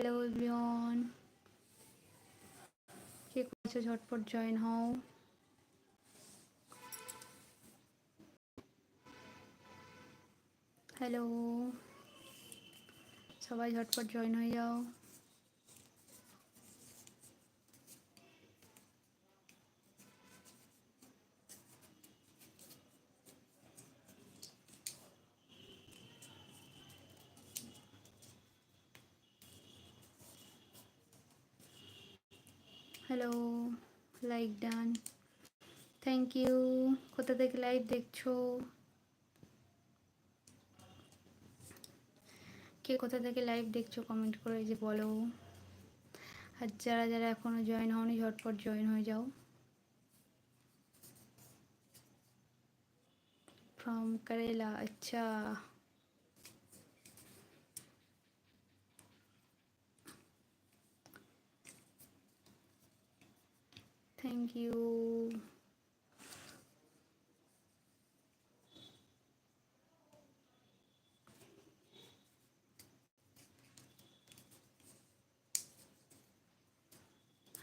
Hello everyone কে করেছ ঝটপট join হও হ্যালো সবাই ঝটপট জয়েন হয়ে যাও hello like done thank you কোথা থেকে লাইভ দেখছ? কে কোথা থেকে লাইভ দেখছ কমেন্ট করে যে বলো। আর যারা যারা এখনও জয়েন হওনি, ঝটপট জয়েন হয়ে যাও। ফ্রম করেলা আচ্ছা। থ্যাংক ইউ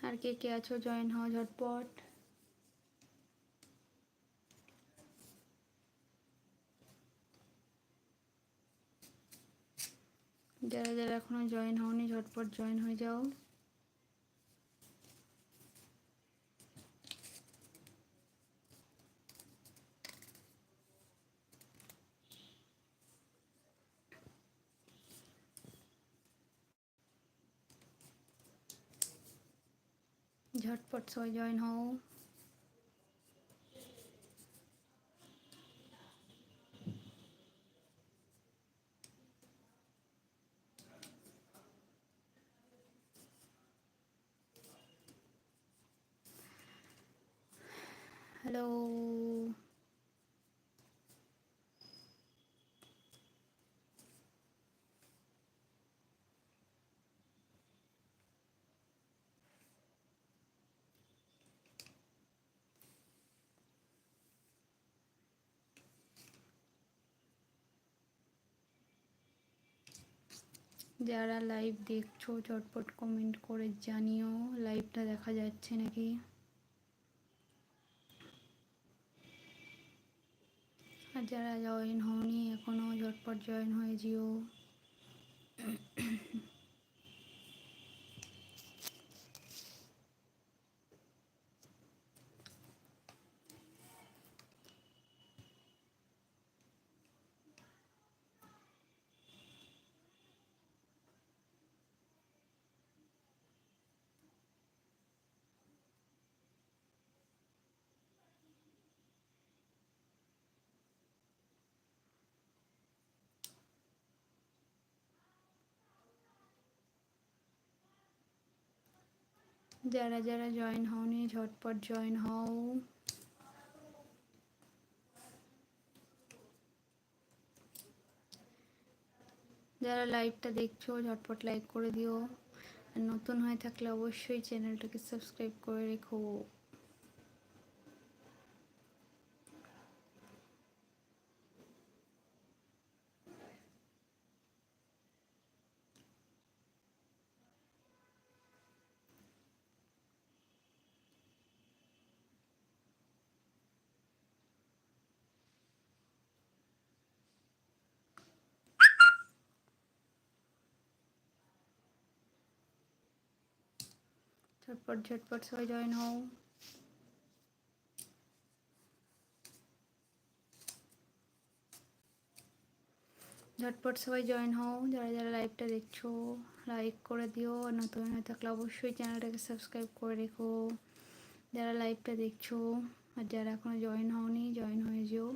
আর কে কে আছো? জয়েন হও ঝটপট। যারা যারা এখনও জয়েন হওনি, ঝটপট জয়েন হয়ে যাও। ঝটপট সবাই জয়েন হও হ্যালো যারা লাইভ দেখছ, চটপট কমেন্ট করে জানিও। লাইভটা দেখা যাচ্ছে নাকি? আর যারা জয়েন হওনি এখনও ঝটপট জয়েন হয়ে যেও। যারা যারা জয়েন হওনি, ঝটপট জয়েন হও। যারা লাইভটা দেখছ, ঝটপট লাইক করে দিও। আর নতুন হয়ে থাকলে অবশ্যই চ্যানেলটাকে সাবস্ক্রাইব করে রেখো। ঝটপট ঝটপট সবাই জয়েন হও। ঝটপট সবাই জয়েন হও, যারা যারা লাইভটা দেখছ, লাইক করে দিও। নতুন হয়ে থাকলে অবশ্যই চ্যানেলটাকে সাবস্ক্রাইব করে রেখো। যারা লাইভটা দেখছ আর যারা এখনও জয়েন হওনি, জয়েন হয়ে যেও।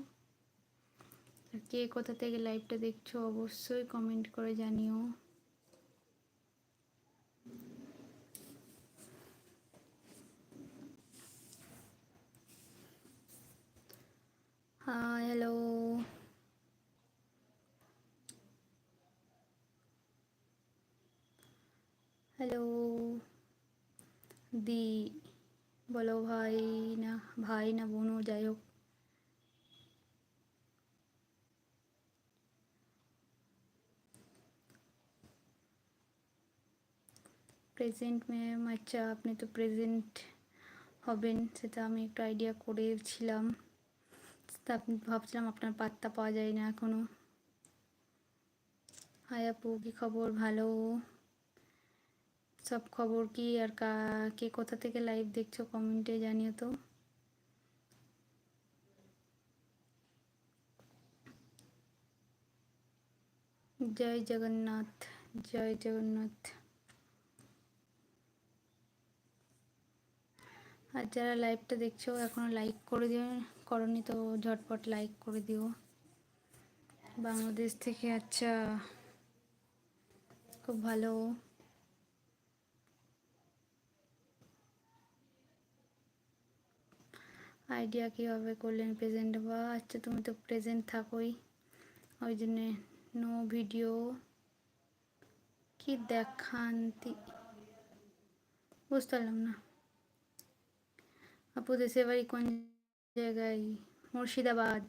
আর কে কোথা থেকে লাইভটা দেখছ অবশ্যই কমেন্ট করে জানিও। হ্যালো হ্যালো দি বলো ভাই না ভাই না বোনও যাই হোক প্রেজেন্ট ম্যাম আচ্ছা আপনি তো প্রেজেন্ট হবেন, সেটা আমি একটু আইডিয়া করেছিলাম তা আপনি ভাবছিলাম আপনার পাত্তা পাওয়া যায় না এখনও হাই আপু, কী খবর? ভালো? সব খবর কি আর কে কোথা থেকে লাইভ দেখছ কমেন্টে জানিও তো। জয় জগন্নাথ জয় জগন্নাথ। আর যারা লাইভটা দেখছ এখনও লাইক করে দিও, করনি তো ঝটপট লাইক করে দিও। বাংলাদেশ থেকে আচ্ছা খুব ভালো। আইডিয়া কীভাবে করলেন প্রেজেন্ট বা আচ্ছা তুমি তো প্রেজেন্ট থাকোই। ওই জন্যে নো ভিডিও কি দেখান্তি বুঝতে পারলাম না। আপু দেশের বাড়ি কোন জায়গায় মুর্শিদাবাদ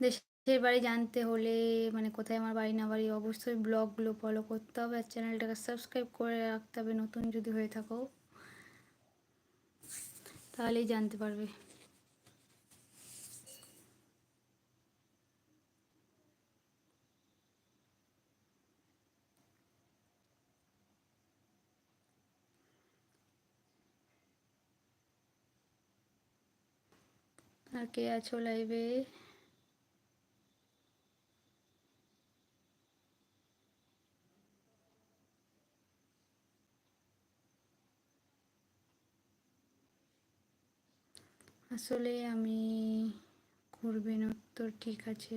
দেশের বাড়ি জানতে হলে মানে কোথায় আমার বাড়ি না বাড়ি অবশ্যই ব্লগগুলো ফলো করতে হবে আর চ্যানেলটাকে সাবস্ক্রাইব করে রাখতে হবে নতুন যদি হয়ে থাকো, তাহলেই জানতে পারবে। আর কে আছো লাইভে আসলে আমি করবেন উত্তর ঠিক আছে।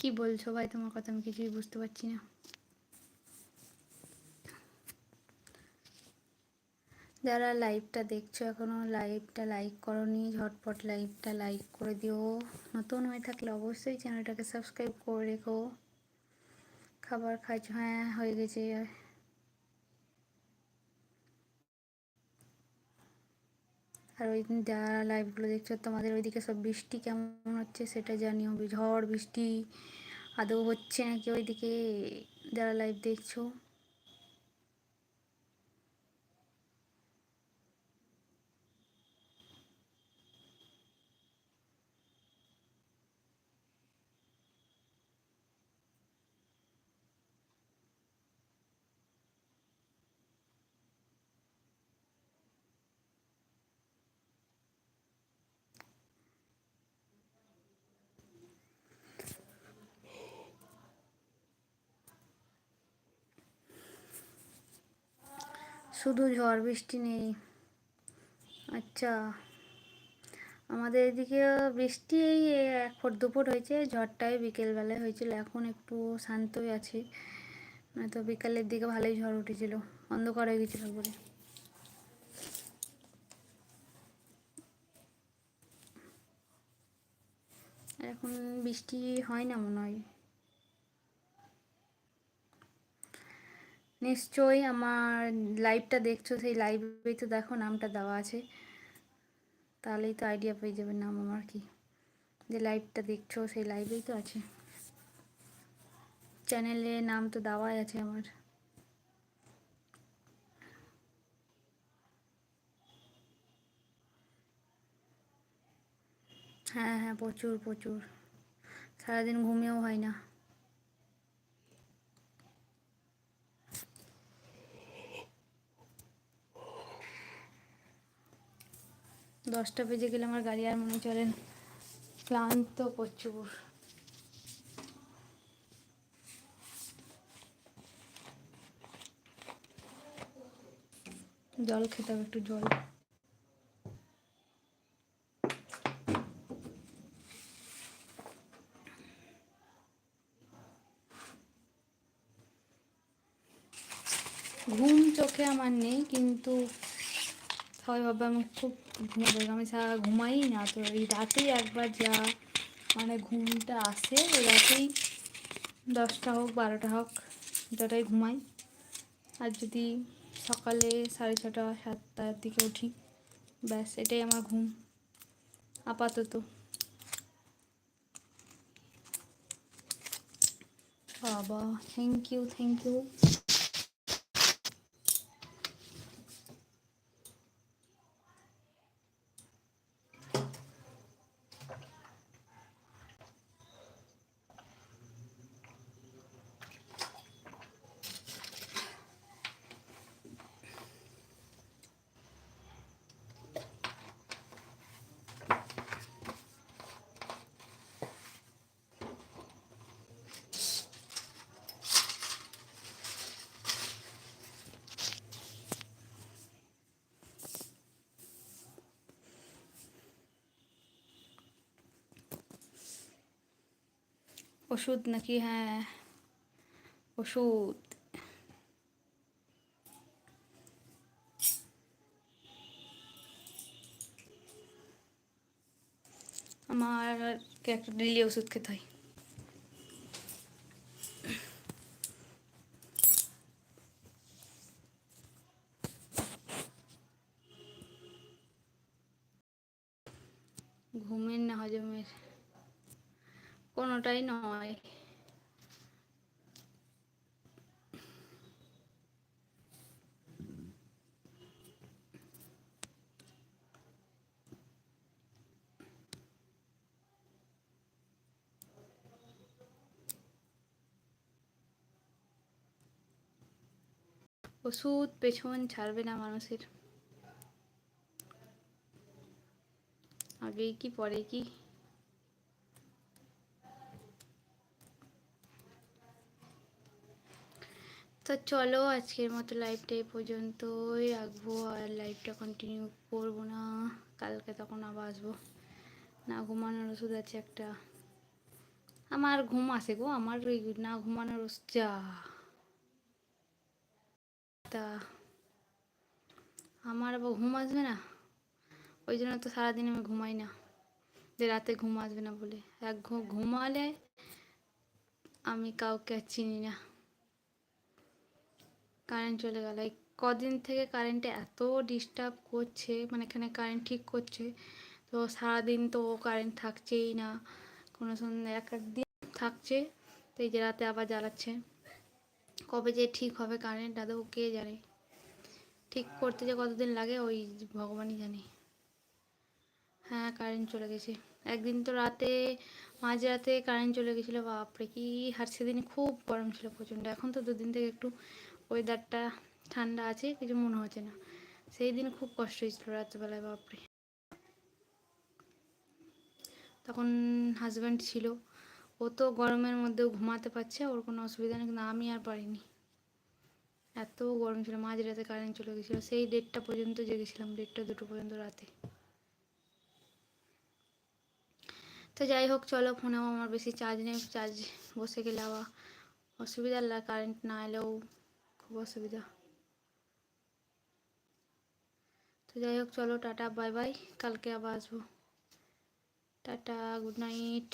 কি বলছো ভাই? তোমার কথা আমি কিছুই বুঝতে পারছি না। যারা লাইভটা দেখছ এখনও লাইভটা লাইক করনি, ঝটপট লাইভটা লাইক করে দিও। নতুন হয়ে থাকলে অবশ্যই চ্যানেলটাকে সাবস্ক্রাইব করে রেখো। খাবার খাইছো হ্যাঁ হয়ে গেছে। আর ওই যারা লাইভগুলো দেখছ, তোমাদের ওইদিকে সব বৃষ্টি কেমন হচ্ছে সেটা জানিও। ঝড়, বৃষ্টি, আদৌ হচ্ছে নাকি ওইদিকে যারা লাইভ দেখছ? শুধু ঝড় বৃষ্টি নেই। আচ্ছা আমাদের এদিকে বৃষ্টি এই এক ফুট দুপুর হয়েছে। ঝড়টাই বিকেলবেলায় হয়েছিল, এখন একটু শান্তই আছে। তো বিকালের দিকে ভালোই ঝড় উঠেছিল, অন্ধকার হয়ে গেছিল বলে। এখন বৃষ্টি হয় না মনে হয়। নিশ্চয়ই আমার লাইভটা দেখছ, সেই লাইভেই তো দেখো নামটা দেওয়া আছে। তাহলেই তো আইডিয়া পেয়ে যাবে নাম আমার কি। যে লাইভটা দেখছ, সেই লাইভেই তো আছে। চ্যানেলে নাম তো দেওয়াই আছে আমার। হ্যাঁ হ্যাঁ প্রচুর প্রচুর। সারাদিন ঘুমিয়েও হয় না। দশটা বেজে গেলে আমার গাড়ি আর মনে চলেন ক্লান্ত প্রচুর। জল খেতে হবে, একটু জল। ঘুম চোখে আমার নেই, কিন্তু সবাই ভাবে আমি খুব ঘুমাবো আমি সারা ঘুমাই না, তো এই রাতেই একবার যা মানে ঘুমটা আসে, ওই রাতেই দশটা হোক, বারোটা হোক যটাই ঘুমাই। আর যদি সকালে সাড়ে ছটা, সাতটার দিকে উঠি, ব্যাস, এটাই আমার ঘুম, আপাতত। বাবা থ্যাংক ইউ থ্যাংক ইউ ওষুধ নাকি হ্যাঁ ওষুধ আমার একটা ডেলি ওষুধ খেতে হয় ওষুধ, পেছন, ছাড়বে না মানুষের। আগেই কি, পরে কি? তো চলো আজকের মতো লাইভটা এই পর্যন্তই রাখব, আর লাইভটা কন্টিনিউ করব না। কালকে তখন আবার আসব। না, ঘুমানোর ওষুধ আছে একটা। আমার ঘুম আসে গো, আমার ওই না ঘুমানোর ওষুধ যা। তা আমার আবার ঘুম আসবে না? ওই জন্য তো সারাদিন আমি ঘুমাই না। যে রাতে ঘুম আসবে না বলে। এক ঘুমালে আমি কাউকে আর চিনি না। কারেন্ট চলে গেল। এই কদিন থেকে কারেন্টে এত ডিস্টার্ব করছে মানে এখানে কারেন্ট ঠিক করছে, তো সারাদিন তো কারেন্ট থাকছেই না। কোনো সন্ধ্যে এক এক দিন থাকছে, তো এই যে রাতে আবার জ্বালাচ্ছে। কবে যে ঠিক হবে কারেন্ট আদৌ কে জানে? ঠিক করতে যে কতদিন লাগে, ওই ভগবানই জানে। হ্যাঁ কারেন্ট চলে গেছে। একদিন তো রাতে, মাঝ রাতে কারেন্ট চলে গেছিল, বাপরে, কি আর সেদিন খুব গরম ছিল প্রচণ্ড। এখন তো দুদিন থেকে একটু ওয়েদারটা ঠান্ডা আছে, কিছু মনে হচ্ছে না। সেই দিন খুব কষ্ট হয়েছিল রাত্রেবেলায়, বাপরে। তখন হাজব্যান্ড ছিল। ও তো গরমের মধ্যেও ঘুমাতে পারছে, ওর কোনো অসুবিধা নেই, কিন্তু আমি আর পারিনি। এত গরম ছিল মাঝ রাতে কারেন্ট চলে গেছিল, সেই ডেটটা পর্যন্ত জেগেছিলাম ডেটটা দুটো পর্যন্ত রাতে। তো যাই হোক, চলো ফোনেও আমার বেশি চার্জ নেই চার্জ বসে গেলে আবার অসুবিধা কারেন্ট না এলেও খুব অসুবিধা। তো যাই হোক, চলো টাটা বাই বাই কালকে আবার আসব। Tata good night